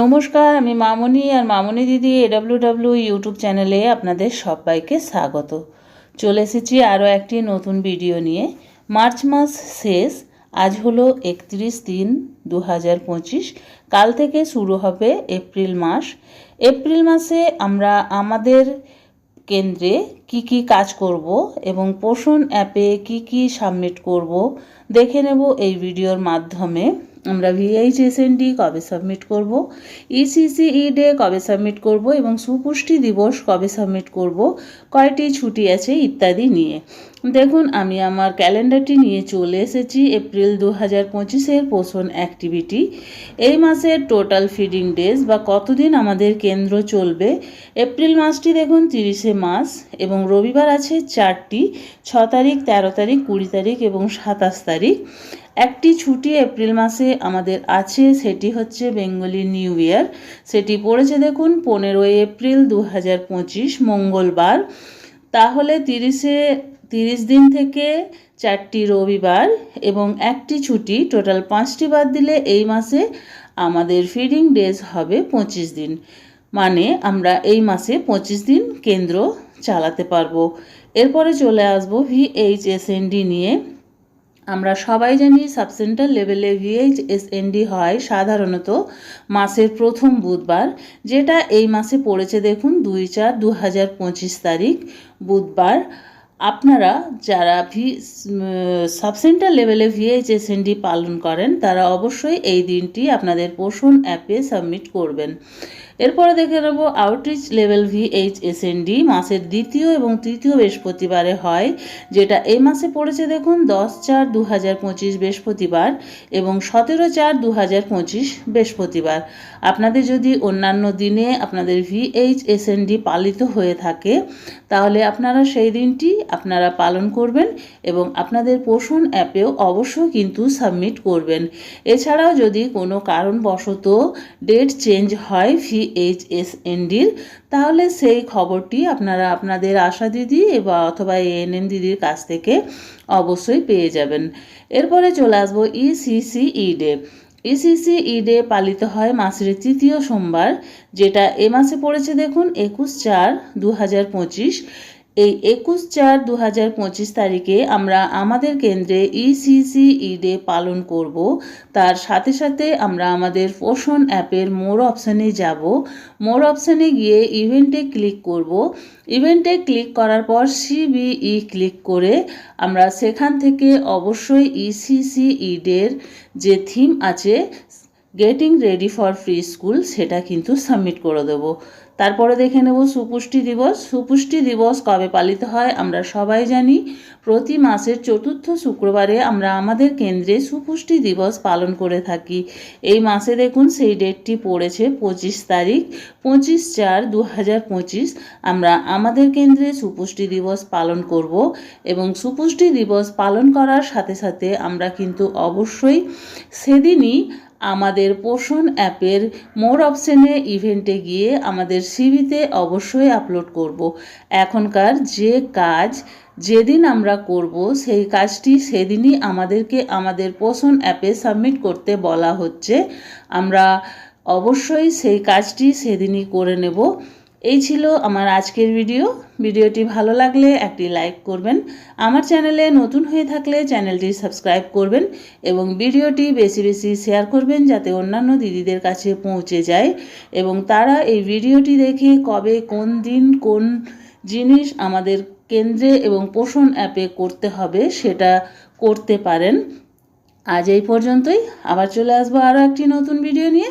নমস্কার, আমি মামনি আর মামনি দিদি এডাব্লিউ ডাব্লিউ ইউটিউব চ্যানেলে আপনাদের সবাইকে স্বাগত। চলে এসেছি আরও একটি নতুন ভিডিও নিয়ে। মার্চ মাস শেষ, আজ হলো একত্রিশ তিন দু হাজার পঁচিশ। কাল থেকে শুরু হবে এপ্রিল মাস। এপ্রিল মাসে আমরা আমাদের কেন্দ্রে কি কি কাজ করব এবং পোষণ অ্যাপে কি কি সাবমিট করব দেখে নেব এই ভিডিওর মাধ্যমে। আমরা ভিএইচএসএনডি কবে সাবমিট করব ইসিসিই ডে কবে সাবমিট করব এবং সুপুষ্টি দিবস কবে সাবমিট করব, কয়টি ছুটি আছে ইত্যাদি নিয়ে। দেখুন, আমি আমার ক্যালেন্ডারটি নিয়ে চলে এসেছি এপ্রিল দু হাজার পঁচিশের পোষণ অ্যাক্টিভিটি। এই মাসের টোটাল ফিডিং ডেজ বা কতদিন আমাদের কেন্দ্র চলবে, এপ্রিল মাসটি দেখুন তিরিশে মাস এবং রবিবার আছে চারটি, ছ তারিখ, তেরো তারিখ, কুড়ি তারিখ এবং সাতাশ তারিখ। একটি ছুটি এপ্রিল মাসে আমাদের আছে, সেটি হচ্ছে বেঙ্গলি নিউ ইয়ার। সেটি পড়েছে দেখুন পনেরোই এপ্রিল দু হাজার পঁচিশ, মঙ্গলবার। তাহলে তিরিশে, তিরিশ দিন থেকে চারটি রবিবার এবং একটি ছুটি। টোটাল পাঁচটি বাদ দিলে এই মাসে আমাদের ফিডিং ডেজ হবে পঁচিশ দিন। মানে আমরা এই মাসে পঁচিশ দিন কেন্দ্র চালাতে পারব। এরপরে চলে আসব ভিএইচএসএনডি নিয়ে। আমরা সবাই জানি সাবসেন্টার লেভেলে ভিএইচএসএনডি হয় সাধারণত মাসের প্রথম বুধবার, যেটা এই মাসে পড়েছে দেখুন দুই চার দু তারিখ বুধবার। আপনারা যারা ভি সাবসেন্টার লেভেলে ভিএইচএসএনডি পালন করেন, তারা অবশ্যই এই দিনটি আপনাদের পোষণ অ্যাপে সাবমিট করবেন। এরপরে দেখে নেব আউটরিচ লেভেল ভিএইচএসএনডি মাসের দ্বিতীয় এবং তৃতীয় বৃহস্পতিবারে হয়, যেটা এই মাসে পড়েছে দেখুন, দশ চার দু হাজার পঁচিশ বৃহস্পতিবার এবং সতেরো চার দু হাজার পঁচিশ বৃহস্পতিবার। আপনাদের যদি অন্যান্য দিনে আপনাদের ভিএইচএসএনডি পালিত হয়ে থাকে, তাহলে আপনারা সেই দিনটি আপনারা পালন করবেন এবং আপনাদের পোষণ অ্যাপেও অবশ্যই কিন্তু সাবমিট করবেন। এছাড়াও যদি কোনো কারণবশত ডেট চেঞ্জ হয় ভিএইচএসএনডির, তাহলে সেই খবরটি আপনারা আপনাদের আশা দিদি বা অথবা এএনএম দিদির কাছ থেকে অবশ্যই পেয়ে যাবেন। এরপরে চলে আসব ইসিসিই ডে ইসিসি ইডে পালিত হয় মাসের তৃতীয় সোমবার, যেটা এ মাসে পড়েছে দেখুন, একুশ চার দু হাজার পঁচিশ। এই একুশ চার দু হাজার পঁচিশ তারিখে আমরা আমাদের কেন্দ্রে ইসিসি ই ডে পালন করব। তার সাথে সাথে আমরা আমাদের পোষণ অ্যাপের মোর অপশানে যাব। মোর অপশানে গিয়ে ইভেন্টে ক্লিক করব। ইভেন্টে ক্লিক করার পর সিবিই ক্লিক করে আমরা সেখান থেকে অবশ্যই ইসিসি ই ডের যে থিম আছে, getting ready for free school, সেটা কিন্তু সাবমিট করে দেবো। তারপরে দেখে নেব সুপুষ্টি দিবস। সুপুষ্টি দিবস কবে পালিত হয় আমরা সবাই জানি। প্রতি মাসের চতুর্থ শুক্রবারে আমরা আমাদের কেন্দ্রে সুপুষ্টি দিবস পালন করে থাকি। এই মাসে দেখুন সেই ডেটটি পড়েছে পঁচিশ তারিখ। পঁচিশ চার দু আমরা আমাদের কেন্দ্রে সুপুষ্টি দিবস পালন করব এবং সুপুষ্টি দিবস পালন করার সাথে সাথে আমরা কিন্তু অবশ্যই সেদিনই আমাদের পোষণ অ্যাপের মোর অপশানে ইভেন্টে গিয়ে আমাদের সিভিতে অবশ্যই আপলোড করব। এখনকার যে কাজ যেদিন আমরা করব, সেই কাজটি সেদিনই আমাদেরকে আমাদের পোষণ অ্যাপে সাবমিট করতে বলা হচ্ছে। আমরা অবশ্যই সেই কাজটি সেদিনই করে নেব। এই ছিল আমার আজকের ভিডিও। ভিডিওটি ভালো লাগলে একটি লাইক করবেন। আমার চ্যানেলে নতুন হয়ে থাকলে চ্যানেলটি সাবস্ক্রাইব করবেন এবং ভিডিওটি বেশি বেশি শেয়ার করবেন যাতে অন্যান্য দিদিদের কাছে পৌঁছে যায় এবং তারা এই ভিডিওটি দেখে কবে, কোন দিন, কোন জিনিস আমাদের কেন্দ্রে এবং পোষণ অ্যাপে করতে হবে সেটা করতে পারেন। আজ এই পর্যন্তই। আবার চলে আসব আরও একটি নতুন ভিডিও নিয়ে।